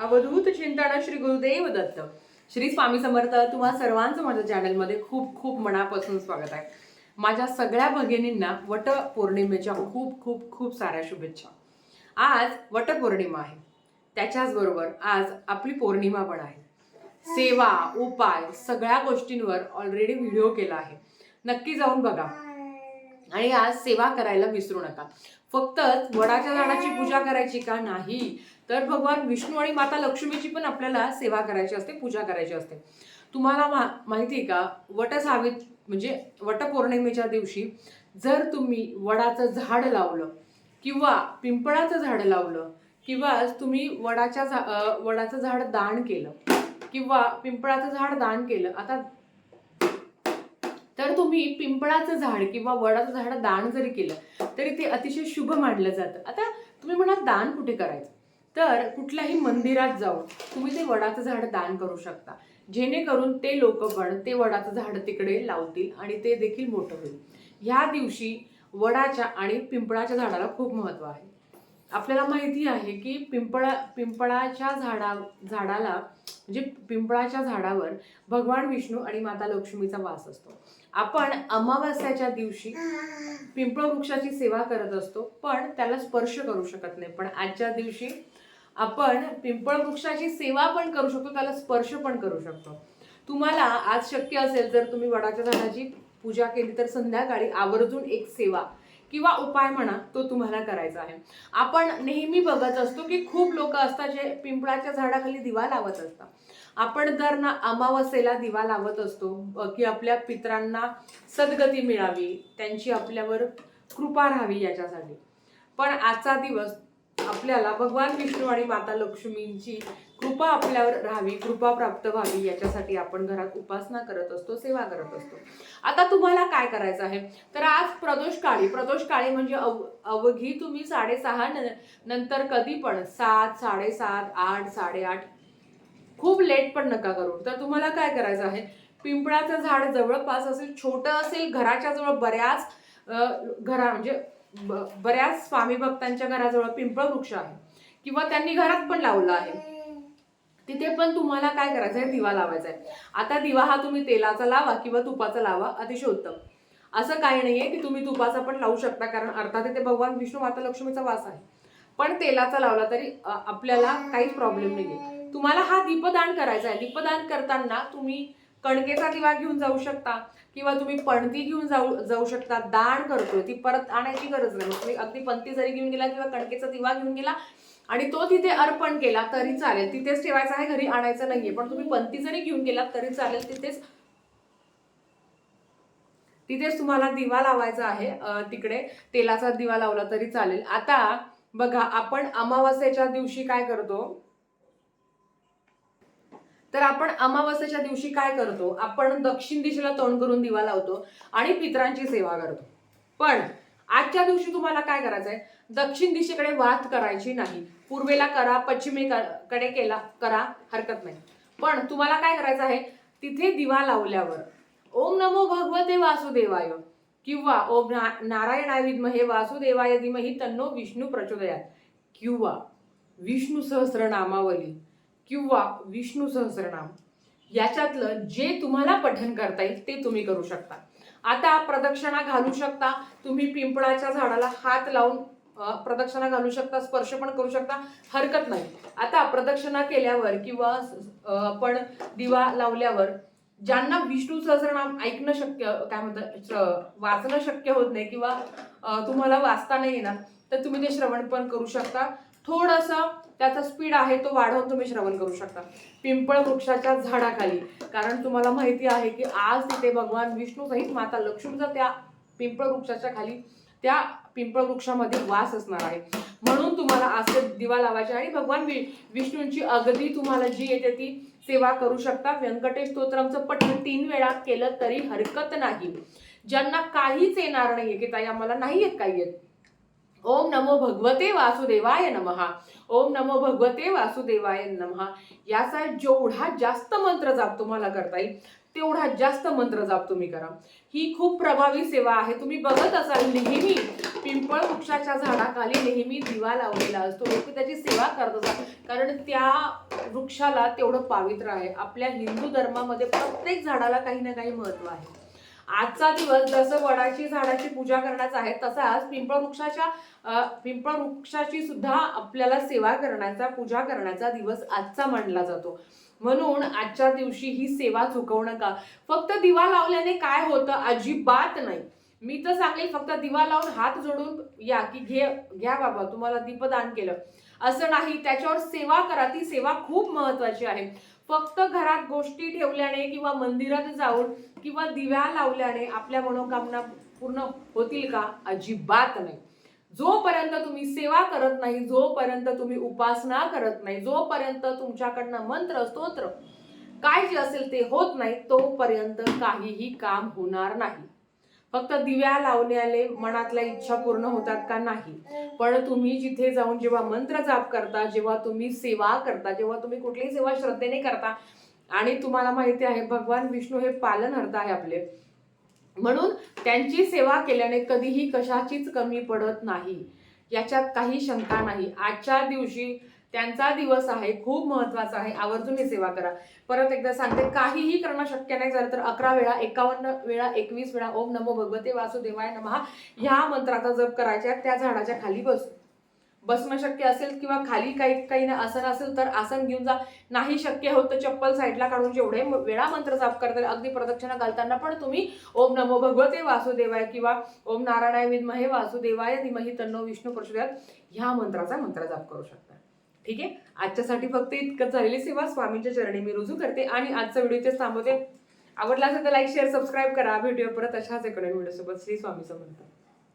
अवधूत चिंतन श्री गुरुदेव दत्त. श्री स्वामी समर्थ तुम्हा सर्वांचं माझ्या चॅनलमध्ये खूप खूप मनापासून स्वागत आहे. माझ्या सगळ्या भगिनींना वट पौर्णिमेच्या खूप खूप खूप साऱ्या शुभेच्छा. आज वटपौर्णिमा आहे. त्याच्याच बरोबर आज आपली पौर्णिमा पण आहे. सेवा उपाय सगळ्या गोष्टींवर ऑलरेडी व्हिडिओ केला आहे. नक्की जाऊन बघा. आणि आज सेवा करायला विसरू नका. फक्तच वडाच्या झाडाची पूजा करायची का नाही? तर भगवान विष्णू आणि माता लक्ष्मीची पण आपल्याला सेवा करायची असते पूजा करायची असते. तुम्हाला मा माहिती आहे का वटसावित म्हणजे वटपौर्णिमेच्या दिवशी जर तुम्ही वडाचं झाड लावलं किंवा पिंपळाचं झाड लावलं किंवा तुम्ही वडाच्या झा वडाचं झाड दान केलं किंवा पिंपळाचं झाड दान केलं आता तर तुम्ही पिंपळाचं झाड किंवा वडाचं झाड दान जरी केलं तरी ते अतिशय शुभ मानलं जातं. आता तुम्ही म्हणाल दान कुठे करायचं? तर कुठल्याही मंदिरात जाऊन तुम्ही ते वडाचं झाड दान करू शकता. जेणेकरून ते लोक पण ते वडाचं झाड तिकडे लावतील आणि ते देखील मोठं होईल. ह्या दिवशी वडाच्या आणि पिंपळाच्या झाडाला खूप महत्त्व आहे. आपल्याला माहिती आहे की पिंपळा पिंपळाच्या झाडा झाडाला म्हणजे पिंपळाच्या झाडावर भगवान विष्णू आणि माता लक्ष्मीचा वास असतो. आपण अमावास्याच्या दिवशी पिंपळ वृक्षाची सेवा करत असतो पण त्याला स्पर्श करू शकत नाही. पण आजच्या दिवशी आपण पिंपळ वृक्षाची सेवा पण करू शकतो त्याला स्पर्श पण करू शकतो. तुम्हाला आज शक्य असेल जर तुम्ही वडाच्या झाडाची पूजा केली तर संध्याकाळी आवर्जून एक सेवा किंवा उपाय म्हणा तो तुम्हाला करायचा आहे. आपण नेहमी बघत असतो की खूप लोक असतात जे पिंपळाच्या झाडाखाली दिवा लावत असतात. आपण जर ना अमावस्येला दिवा लावत असतो की आपल्या पित्रांना सद्गती मिळावी त्यांची आपल्यावर कृपा राहावी याच्यासाठी. पण आजचा दिवस आपल्याला भगवान विष्णू आणि माता लक्ष्मींची कृपा आपल्यावर राहावी कृपा प्राप्त व्हावी याच्यासाठी आपण घरात उपासना करत असतो सेवा करत असतो. आता तुम्हाला काय करायचं आहे? तर आज प्रदोष काळी प्रदोष काळी म्हणजे अव अवघी तुम्ही साडेसहा न- नंतर कधी पण सात साडेसात आठ साडेआठ खूप लेट पण नका करू. तर तुम्हाला काय करायचं आहे? पिंपळाचं झाड जवळपास असेल छोटं असेल घराच्या जवळ बऱ्याच घरा म्हणजे ब- बऱ्याच स्वामी भक्तांच्या घराजवळ पिंपळ वृक्ष आहे. किंवा त्यांनी घरात पण लावलं आहे. तिथे पण तुम्हाला काय करायचं आहे? दिवा लावायचा आहे. आता दिवा हा तुम्ही तेलाचा लावा किंवा तुपाचा लावा अतिशय उत्तम असं काही नाही आहे की तुम्ही तुपाचा पण लावू शकता कारण अर्थात तिथे भगवान विष्णू माता लक्ष्मीचा वास आहे. पण तेलाचा लावला तरी आपल्याला काहीच प्रॉब्लेम नाहीये. तुम्हाला हा दीपदान करायचा आहे. दीपदान करताना तुम्ही कणकेचा दिवा घेऊन जाऊ शकता किंवा तुम्ही पणती घेऊन जाऊ जाऊ शकता दान करतोय ती परत आणायची गरज नाही. तुम्ही अगदी पणती जरी घेऊन गेला किंवा कणकेचा दिवा घेऊन गेला आणि तो तिथे अर्पण केला तरी चालेल. तिथेच ठेवायचा आहे घरी आणायचं नाहीये. पण तुम्ही पणती जरी घेऊन गेलात तरी चालेल तिथेच तिथेच तुम्हाला दिवा लावायचा आहे तिकडे तेलाचा दिवा लावला तरी चालेल. आता बघा आपण अमावास्येच्या दिवशी काय करतो? तर आपण अमावस्याच्या दिवशी काय करतो? आपण दक्षिण दिशेला तोंड करून दिवा लावतो आणि पितरांची सेवा करतो. पण आजच्या दिवशी तुम्हाला काय करायचंय? दक्षिण दिशेकडे वात करायची नाही. पूर्वेला करा पश्चिमेकडे केला करा हरकत नाही. पण तुम्हाला काय करायचं आहे? तिथे दिवा लावल्यावर ओम नमो भगवते वासुदेवाय किंवा ओम ना- नारायणाय विद्महे वासुदेवाय दिमही तन्नो विष्णू प्रचोदयात किंवा विष्णू सहस्रनामावली किंवा विष्णू सहस्रनाम याच्यातलं जे तुम्हाला पठण करता येईल ते तुम्ही करू शकता. आता प्रदक्षिणा घालू शकता. तुम्ही पिंपळाच्या झाडाला हात लावून प्रदक्षिणा घालू शकता स्पर्श पण करू शकता. हरकत नाही. आता प्रदक्षिणा केल्यावर किंवा आपण दिवा लावल्यावर ज्यांना विष्णू सहस्रनाम ऐकणं शक्य काय म्हणतात वाचणं शक्य होत नाही किंवा तुम्हाला वाचता नाही येणार तर तुम्ही ते श्रवण पण करू शकता. थोडंसं त्याचा स्पीड आहे तो वाढवून तुम्ही श्रवण करू शकता. पिंपळ वृक्षाच्या झाडाखाली. कारण तुम्हाला माहिती आहे की आज तिथे भगवान विष्णू सहित माता लक्ष्मीचा त्या पिंपळ वृक्षाच्या खाली त्या पिंपळ वृक्षामध्ये वास असणार आहे. म्हणून तुम्हाला आज ते दिवा लावायचे आणि भगवान वि विष्णूंची अगदी तुम्हाला जी येते ती सेवा करू शकता. व्यंकटेश स्तोत्रमचं पठण तीन वेळा केलं तरी हरकत नाही. ज्यांना काहीच येणार नाहीये की ताई आम्हाला नाही येत काही येत. ओम नमो भगवते वासुदेवाय नमहा ओम नमो भगवते वासुदेवाय नमहा याचा जेवढा जास्त मंत्र जाप तुम्हाला करता येईल तेवढा जास्त मंत्र जाप तुम्ही करा. ही खूप प्रभावी सेवा आहे. तुम्ही बघत असाल नेहमी पिंपळ वृक्षाच्या झाडाखाली नेहमी दिवा लावलेला असतो. लोक त्याची सेवा करत असतात कारण त्या वृक्षाला तेवढं पावित्र आहे. आपल्या हिंदू धर्मामध्ये प्रत्येक झाडाला काही ना काही महत्त्व आहे. आजचा दिवस जसं वडाची झाडाची पूजा करण्याचा आहे तसाच पिंपळ वृक्षाच्या पिंपळ वृक्षाची सुद्धा आपल्याला सेवा करण्याचा पूजा करण्याचा दिवस आजचा मानला जातो. म्हणून आजच्या दिवशी ही सेवा चुकवू नका. फक्त दिवा लावल्याने काय होतं? अजिबात नाही. मी तर सांगेल फक्त दिवा लावून हात जोडून या की घे घ्या बाबा तुम्हाला दीपदान केलं. असं नाही. त्याच्यावर सेवा करा. ती सेवा खूप महत्वाची आहे. फक्त घरात गोष्टी ठेवल्याने किंवा मंदिरात जाऊन किंवा दिव्या लावल्याने आपल्या मनोकामना पूर्ण होतील का? अजिबात नाही. जोपर्यंत तुम्ही सेवा करत नाही जोपर्यंत तुम्ही उपासना करत नाही जोपर्यंत तुमच्याकडनं मंत्र स्तोत्र काय जे असेल ते होत नाही तोपर्यंत काहीही काम होणार नाही. फक्त दिव्या लावण्याले मनातल्या इच्छा पूर्ण होतात का नाही? पण तुम्ही जिथे जाऊन जेव्हा मंत्र जाप करता जेव्हा तुम्ही सेवा करता जेव्हा तुम्ही कुठलीही सेवा श्रद्धेने करता आणि तुम्हाला माहिती आहे भगवान विष्णू हे पालनहर्ता आहे आपले. म्हणून त्यांची सेवा केल्याने कधीही कशाचीच कमी पडत नाही. याच्यात काही शंका नाही. आजच्या दिवशी त्यांचा दिवस आहे खूप महत्त्वाचा आहे आवर्जून ही सेवा करा. परत एकदा सांगते काहीही करणं शक्य नाही झालं तर अकरा वेळा एकावन्न वेळा एकवीस वेळा ओम नमो भगवते वासुदेवाय नमहा ह्या मंत्राचा जप करायच्या त्या झाडाच्या खाली बस. बसणं शक्य असेल किंवा खाली काही काही ना आसन असेल तर आसन घेऊन जा. नाही शक्य होत तर चप्पल साईडला काढून जेवढे वेळा मंत्र जाप करता अगदी प्रदक्षिणा घालताना पण तुम्ही ओम नमो भगवते वासुदेवाय किंवा ओम नारायणाय विद्महे वासुदेवाय धीमही तन्नो विष्णू प्रचोदयात ह्या मंत्राचा मंत्र जाप करू शकता. ठीक आहे? आजच्यासाठी फक्त इतकंच. झालेली सेवा स्वामींच्या चरणी मी रुजू करते आणि आजचा व्हिडिओ इथेच थांबवते. आवडला असेल तर लाईक शेअर सबस्क्राईब करा. व्हिडिओ परत अशाच एका व्हिडिओसोबत. श्री स्वामी समर्थ.